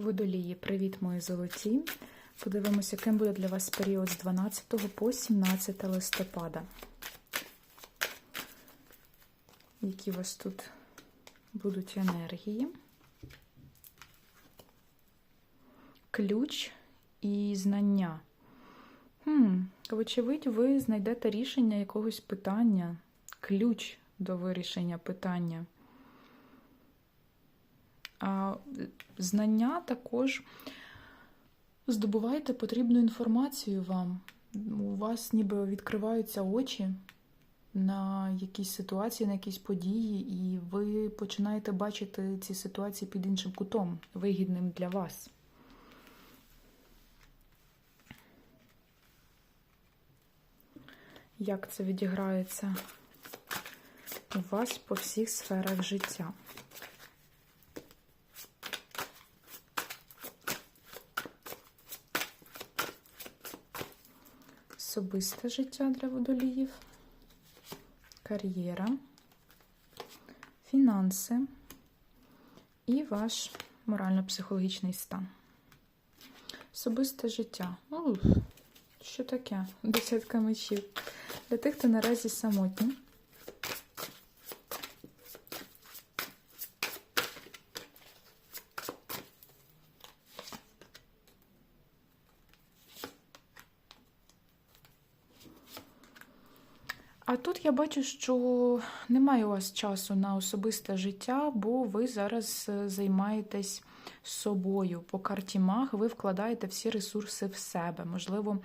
Водолії, привіт, мої золоті. Подивимося, яким буде для вас період з 12 по 17 листопада. Які у вас тут будуть енергії? Ключ і знання. Хм, Вочевидь, ви знайдете рішення якогось питання, ключ до вирішення питання. Знання також здобуваєте потрібну інформацію вам. У вас ніби відкриваються очі на якісь ситуації, на якісь події, і ви починаєте бачити ці ситуації під іншим кутом, вигідним для вас. Як це відіграється у вас по всіх сферах життя? Особисте життя для водоліїв, кар'єра, фінанси і ваш морально-психологічний стан. Особисте життя. Ух, що таке? Десятка мечів. Для тих, хто наразі самотній. А тут я бачу, що немає у вас часу на особисте життя, бо ви зараз е, займаєтесь собою. По карті Маг ви вкладаєте всі ресурси в себе. Можливо,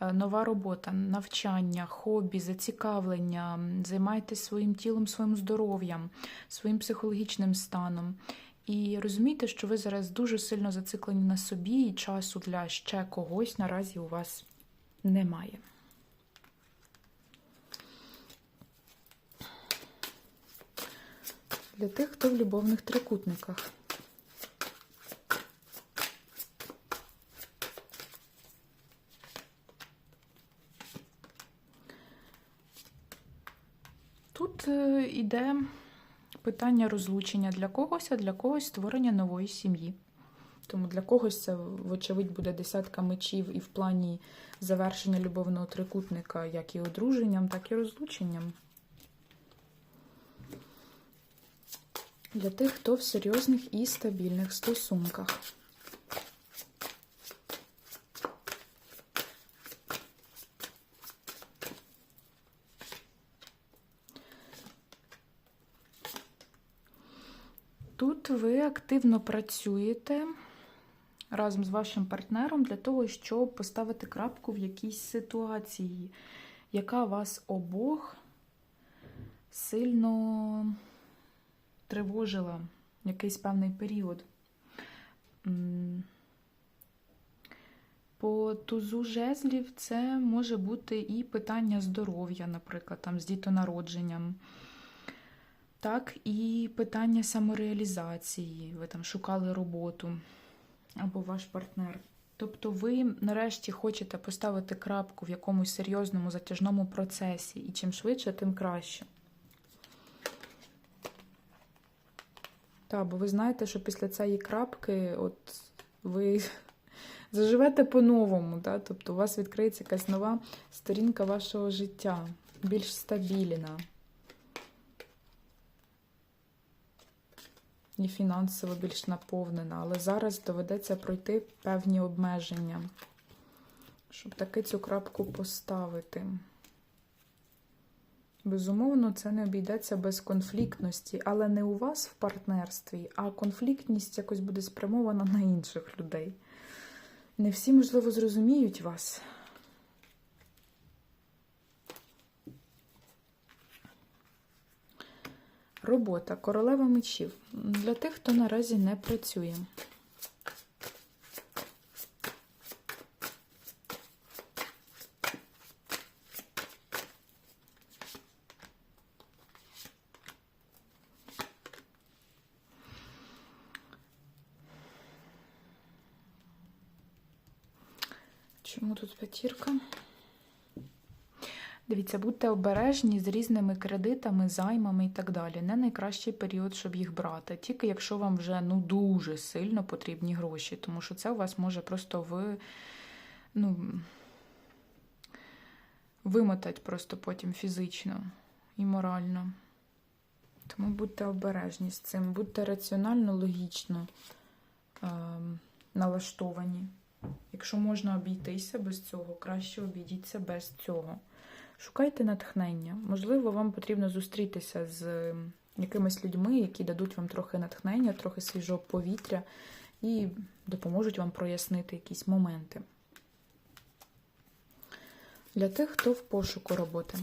е, нова робота, навчання, хобі, зацікавлення, займаєтесь своїм тілом, своїм здоров'ям, своїм психологічним станом. І розумієте, що ви зараз дуже сильно зациклені на собі, і часу для ще когось наразі у вас немає. Для тих, хто в любовних трикутниках. Тут е, іде питання розлучення для когось, а для когось створення нової сім'ї. Тому для когось це, вочевидь, буде десятка мечів і в плані завершення любовного трикутника, як і одруженням, так і розлученням. Для тих, хто в серйозних і стабільних стосунках. Тут ви активно працюєте разом з вашим партнером для того, щоб поставити крапку в якійсь ситуації, яка вас обох сильно тривожила якийсь певний період. По тузу жезлів це може бути і питання здоров'я, наприклад, там, з дітонародженням. Так, і питання самореалізації. Ви там шукали роботу або ваш партнер. Тобто ви нарешті хочете поставити крапку в якомусь серйозному затяжному процесі, і чим швидше, тим краще. Так, бо ви знаєте, що після цієї крапки от ви заживете по-новому, да? тобто у вас відкриється якась нова сторінка вашого життя, більш стабільна. І фінансово більш наповнена, але зараз доведеться пройти певні обмеження, щоб таки цю крапку поставити. Безумовно, це не обійдеться без конфліктності, але не у вас в партнерстві, а конфліктність якось буде спрямована на інших людей. Не всі, можливо, зрозуміють вас. Робота королева мечів для тих, хто наразі не працює. Чому тут п'ятірка? Дивіться, будьте обережні з різними кредитами, займами і так далі. Не найкращий період, щоб їх брати. Тільки якщо вам вже ну дуже сильно потрібні гроші, тому що це у вас може просто в ну, вимотати просто потім фізично і морально. Тому будьте обережні з цим, будьте раціонально, логічно е, налаштовані. Якщо можна обійтися без цього, краще обійдіться без цього. Шукайте натхнення. Можливо, вам потрібно зустрітися з якимись людьми, які дадуть вам трохи натхнення, трохи свіжого повітря і допоможуть вам прояснити якісь моменти. Для тих, хто в пошуку роботи.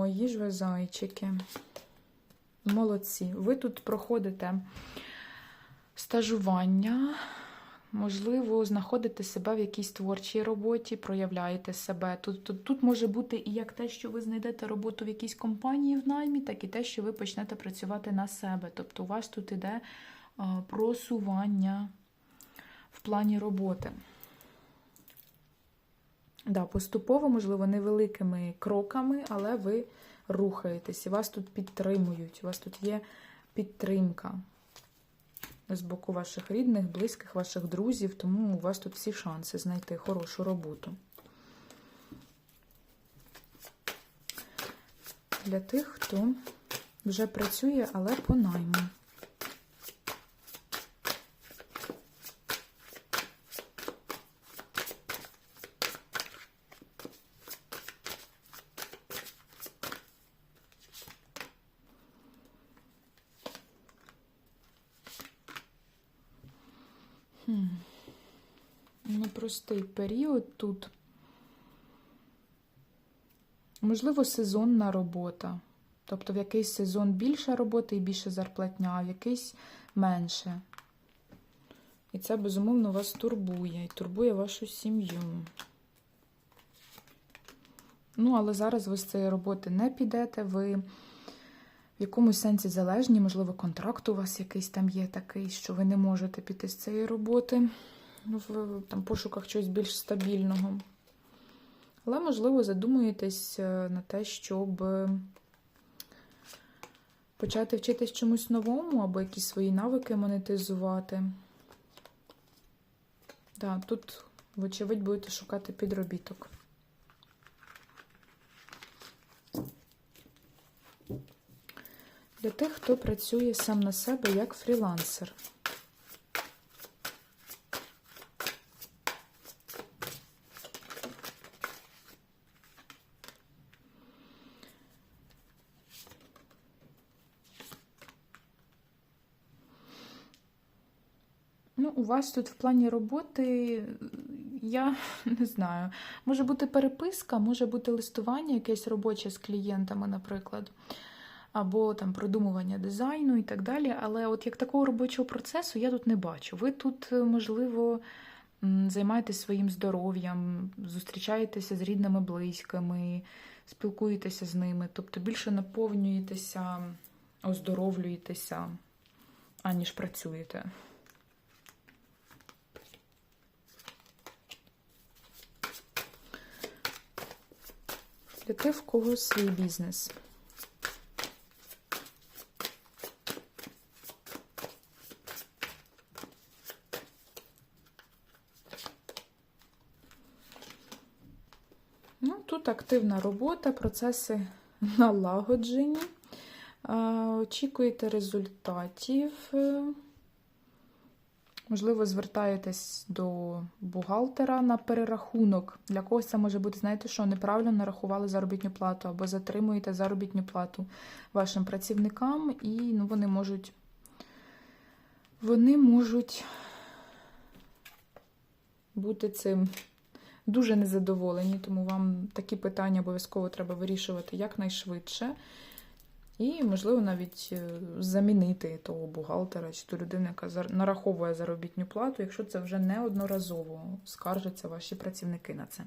Мої ж ви зайчики. Молодці. Ви тут проходите стажування, можливо, знаходите себе в якійсь творчій роботі, проявляєте себе. Тут, тут, тут може бути і як те, що ви знайдете роботу в якійсь компанії в наймі, так і те, що ви почнете працювати на себе. Тобто у вас тут іде просування в плані роботи. Да, поступово, можливо, невеликими кроками, але ви рухаєтесь, і вас тут підтримують, у вас тут є підтримка з боку ваших рідних, близьких, ваших друзів, тому у вас тут всі шанси знайти хорошу роботу. Для тих, хто вже працює, але по найму. Хм. Непростий період тут. Можливо, сезонна робота. Тобто в якийсь сезон більше роботи і більше зарплатня, а в якийсь менше. І це, безумовно, вас турбує і турбує вашу сім'ю. Ну, але зараз ви з цієї роботи не підете, ви в якомусь сенсі залежні, можливо, контракт у вас якийсь там є такий, що ви не можете піти з цієї роботи в там, пошуках чогось більш стабільного. Але, можливо, задумуєтесь е, на те, щоб почати вчитись чомусь новому або якісь свої навики монетизувати. Так, тут, вочевидь, будете шукати підробіток. Для тих, хто працює сам на себе як фрілансер. Ну, у вас тут в плані роботи, я не знаю, може бути переписка, може бути листування якесь робоче з клієнтами, наприклад, або там продумування дизайну і так далі. Але от як такого робочого процесу я тут не бачу. Ви тут, можливо, займаєтесь своїм здоров'ям, зустрічаєтеся з рідними, близькими, спілкуєтеся з ними, тобто більше наповнюєтеся, оздоровлюєтеся, аніж працюєте. Для тих, в кого свій бізнес. Ну, тут активна робота, процеси налагоджені. Очікуєте результатів. Можливо, звертаєтесь до бухгалтера на перерахунок. Для когось це може бути, знаєте, що неправильно нарахували заробітну плату, або затримуєте заробітну плату вашим працівникам, і ну, вони можуть вони можуть бути цим дуже незадоволені, тому вам такі питання обов'язково треба вирішувати якнайшвидше. І, можливо, навіть е, замінити того бухгалтера чи ту людину, яка нараховує заробітну плату, якщо це вже неодноразово скаржаться ваші працівники на це.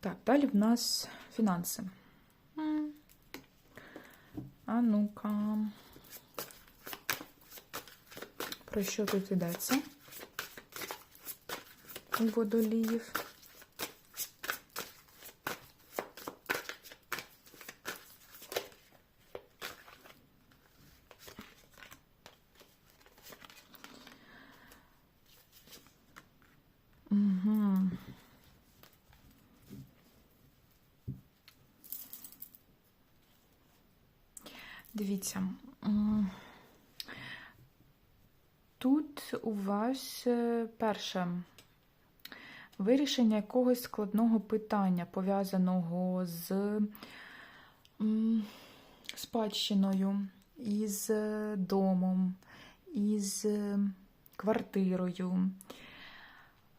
Так, далі в нас фінанси. А ну-ка. Про що тут йдеться? Водоліїв. Дивіться. Тут у вас е, перше вирішення якогось складного питання, пов'язаного з спадщиною, із домом, із квартирою,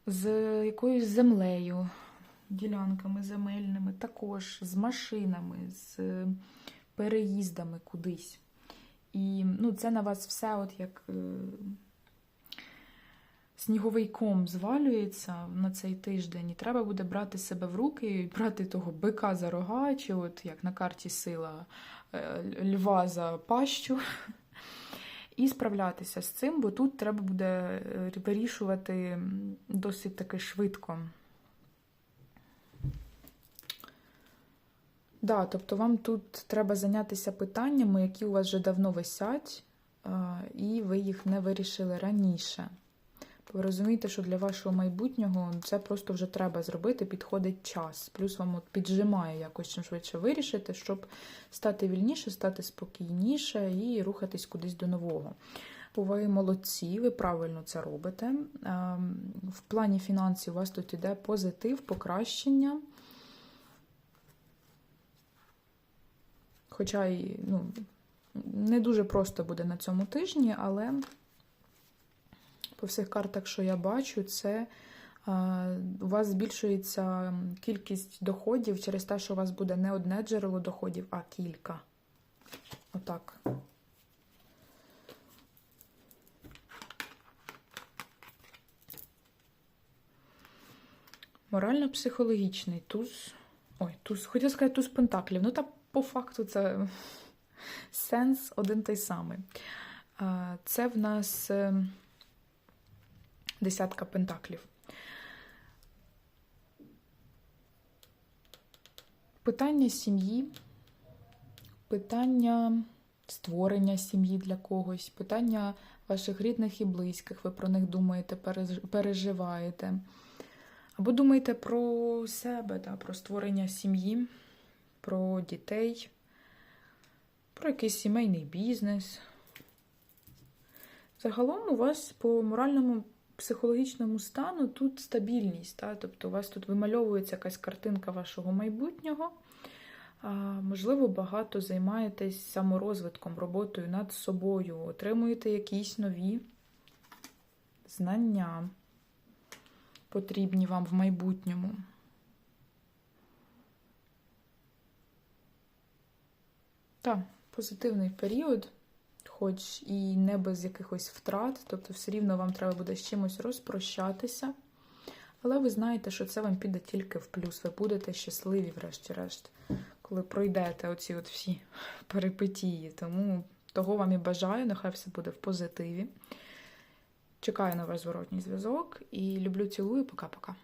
з якоюсь землею, ділянками земельними, також з машинами, з переїздами кудись. І ну, це на вас все от як е, сніговий ком звалюється на цей тиждень, і треба буде брати себе в руки брати того бика за рога, чи от як на карті сила е, льва за пащу. І справлятися з цим, бо тут треба буде е, вирішувати досить таки швидко. Да, тобто вам тут треба зайнятися питаннями, які у вас вже давно висять, і ви їх не вирішили раніше. Ви розумієте, що для вашого майбутнього це просто вже треба зробити, підходить час. Плюс вам от піджимає якось чим швидше вирішити, щоб стати вільніше, стати спокійніше і рухатись кудись до нового. Ви молодці, ви правильно це робите. В плані фінансів у вас тут іде позитив, покращення. Хоча і ну, не дуже просто буде на цьому тижні, але по всіх картах, що я бачу, це у вас збільшується кількість доходів через те, що у вас буде не одне джерело доходів, а кілька. Отак. Морально-психологічний туз. Ой, туз, хотіла сказати туз пентаклів. Ну, та по факту це сенс один той самий. Це в нас е, десятка пентаклів. Питання сім'ї, питання створення сім'ї для когось, питання ваших рідних і близьких. Ви про них думаєте, переживаєте. Або думаєте про себе, та, про створення сім'ї, про дітей, про якийсь сімейний бізнес. Загалом у вас по моральному психологічному стану тут стабільність, та? тобто у вас тут вимальовується якась картинка вашого майбутнього. Можливо, багато займаєтесь саморозвитком, роботою над собою, отримуєте якісь нові знання, потрібні вам в майбутньому. Так, позитивний період, хоч і не без якихось втрат, тобто все рівно вам треба буде з чимось розпрощатися. Але ви знаєте, що це вам піде тільки в плюс. Ви будете щасливі, врешті-решт, коли пройдете оці от всі перипетії. Тому того вам і бажаю, нехай все буде в позитиві. Чекаю на ваш зворотній зв'язок і люблю, цілую, пока-пока.